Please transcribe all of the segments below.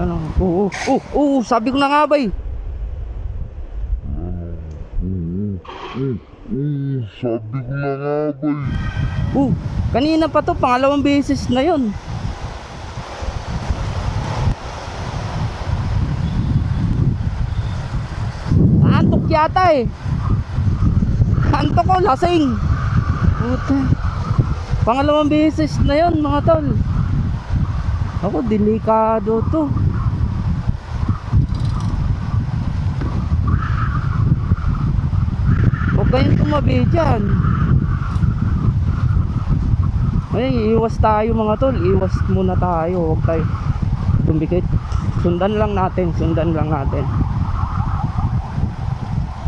Oo, oo, oo, sabi ko na nga ba eh. Mm, mm, sabi ko na nga ba eh. Oo, kanina pa to, pangalawang beses na yon. Antok yata eh. Antok ko, lasing. Puta. Pangalawang beses na yon mga tol. Ako, delikado to. Kayong tumabi dyan. Ay, iwas tayo mga tol. Iwas muna tayo. Huwag tayo tumikit. Sundan lang natin. Sundan lang natin.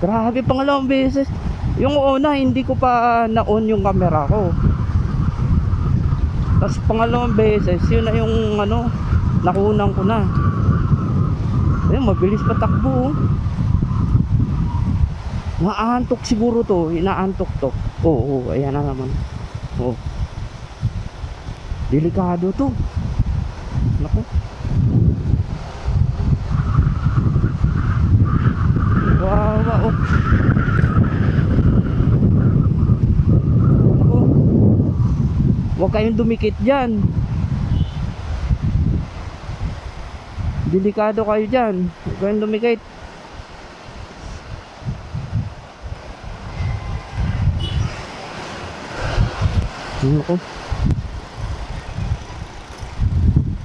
Grabe, pangalawang beses. Yung una, hindi ko pa na-on yung camera ko. Tapos pangalawang beses, yun na yung ano, nakunan ko na. Ayun, mabilis patakbo. oh. Naantok siguro to, inaantok to. Oo, oo, ayan na naman. Oo. Delikado to. Naku. Wawa, oh. Naku. Huwag kayong dumikit dyan. Delikado kayo dyan. Huwag kayong dumikit. Naku.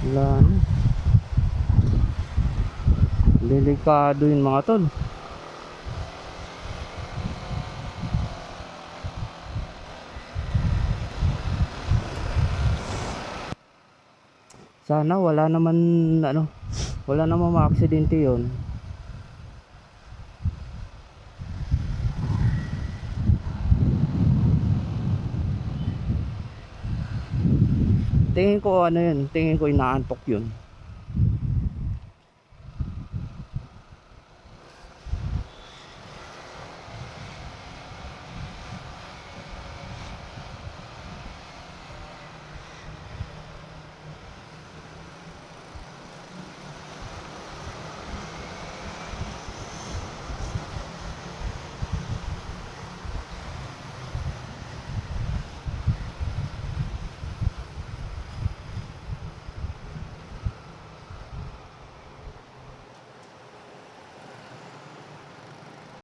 Wala na. Delikado yun mga tol. Sana wala naman ano, wala naman maaksidente yun. Tingin ko ano yun, tingin ko inaantok yun.